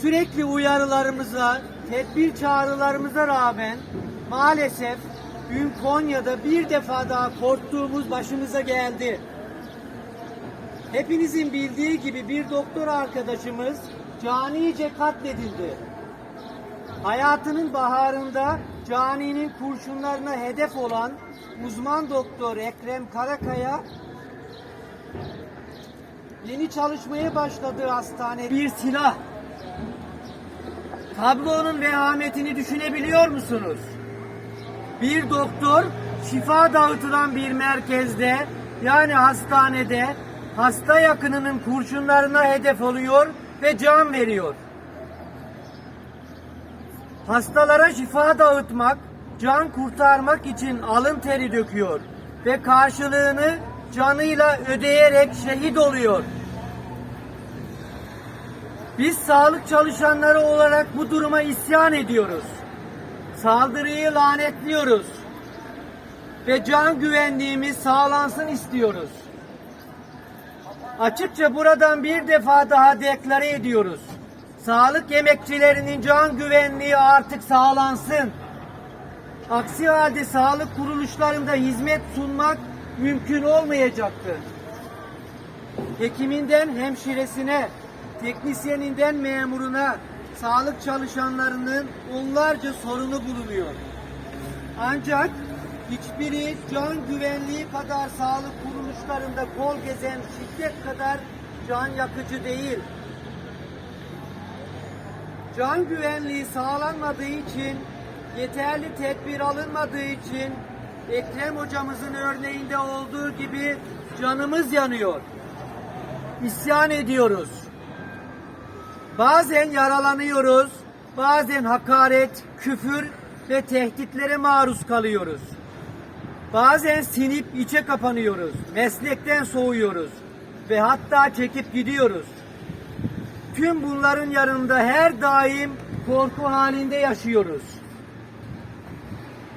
sürekli uyarılarımıza, tedbir çağrılarımıza rağmen maalesef dün Konya'da bir defa daha korktuğumuz başımıza geldi. Hepinizin bildiği gibi bir doktor arkadaşımız canice katledildi. Hayatının baharında caninin kurşunlarına hedef olan uzman doktor Ekrem Karakaya yeni çalışmaya başladığı hastane bir silah. Tablonun vehametini düşünebiliyor musunuz? Bir doktor şifa dağıtılan bir merkezde yani hastanede hasta yakınının kurşunlarına hedef oluyor ve can veriyor. Hastalara şifa dağıtmak, can kurtarmak için alın teri döküyor ve karşılığını canıyla ödeyerek şehit oluyor. Biz sağlık çalışanları olarak bu duruma isyan ediyoruz. Saldırıyı lanetliyoruz. Ve can güvenliğimiz sağlansın istiyoruz. Açıkça buradan bir defa daha deklare ediyoruz. Sağlık emekçilerinin can güvenliği artık sağlansın. Aksi halde sağlık kuruluşlarında hizmet sunmak mümkün olmayacaktır. Hekiminden hemşiresine, teknisyeninden memuruna, sağlık çalışanlarının onlarca sorunu bulunuyor. Ancak hiçbiri can güvenliği kadar sağlık kuruluşlarında kol gezen şiddet kadar can yakıcı değil. Can güvenliği sağlanmadığı için, yeterli tedbir alınmadığı için Ekrem hocamızın örneğinde olduğu gibi canımız yanıyor. İsyan ediyoruz. Bazen yaralanıyoruz, bazen hakaret, küfür ve tehditlere maruz kalıyoruz. Bazen sinip içe kapanıyoruz, meslekten soğuyoruz ve hatta çekip gidiyoruz. Tüm bunların yanında her daim korku halinde yaşıyoruz.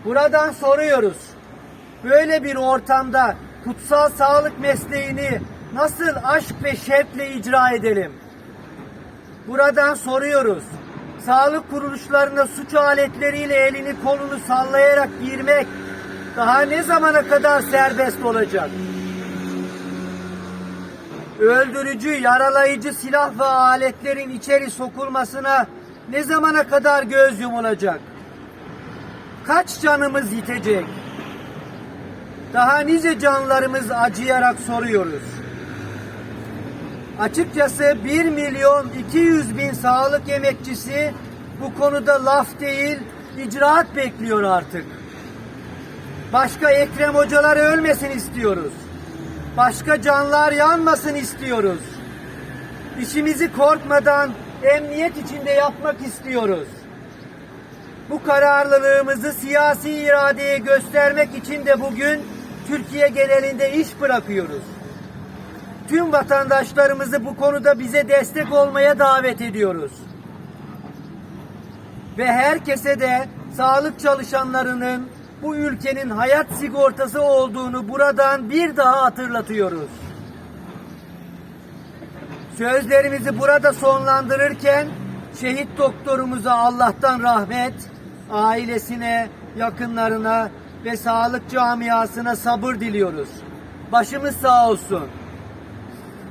Buradan soruyoruz. Böyle bir ortamda kutsal sağlık mesleğini nasıl aşk ve şevkle icra edelim? Buradan soruyoruz. Sağlık kuruluşlarına suç aletleriyle elini kolunu sallayarak girmek daha ne zamana kadar serbest olacak? Öldürücü, yaralayıcı silah ve aletlerin içeri sokulmasına ne zamana kadar göz yumulacak? Kaç canımız yitecek? Daha nice canlarımız acıyarak soruyoruz. Açıkçası 1 milyon 200 bin sağlık emekçisi bu konuda laf değil, icraat bekliyor artık. Başka Ekrem hocalar ölmesin istiyoruz. Başka canlar yanmasın istiyoruz. İşimizi korkmadan emniyet içinde yapmak istiyoruz. Bu kararlılığımızı siyasi iradeye göstermek için de bugün Türkiye genelinde iş bırakıyoruz. Tüm vatandaşlarımızı bu konuda bize destek olmaya davet ediyoruz. Ve herkese de sağlık çalışanlarının bu ülkenin hayat sigortası olduğunu buradan bir daha hatırlatıyoruz. Sözlerimizi burada sonlandırırken şehit doktorumuza Allah'tan rahmet, ailesine, yakınlarına ve sağlık camiasına sabır diliyoruz. Başımız sağ olsun.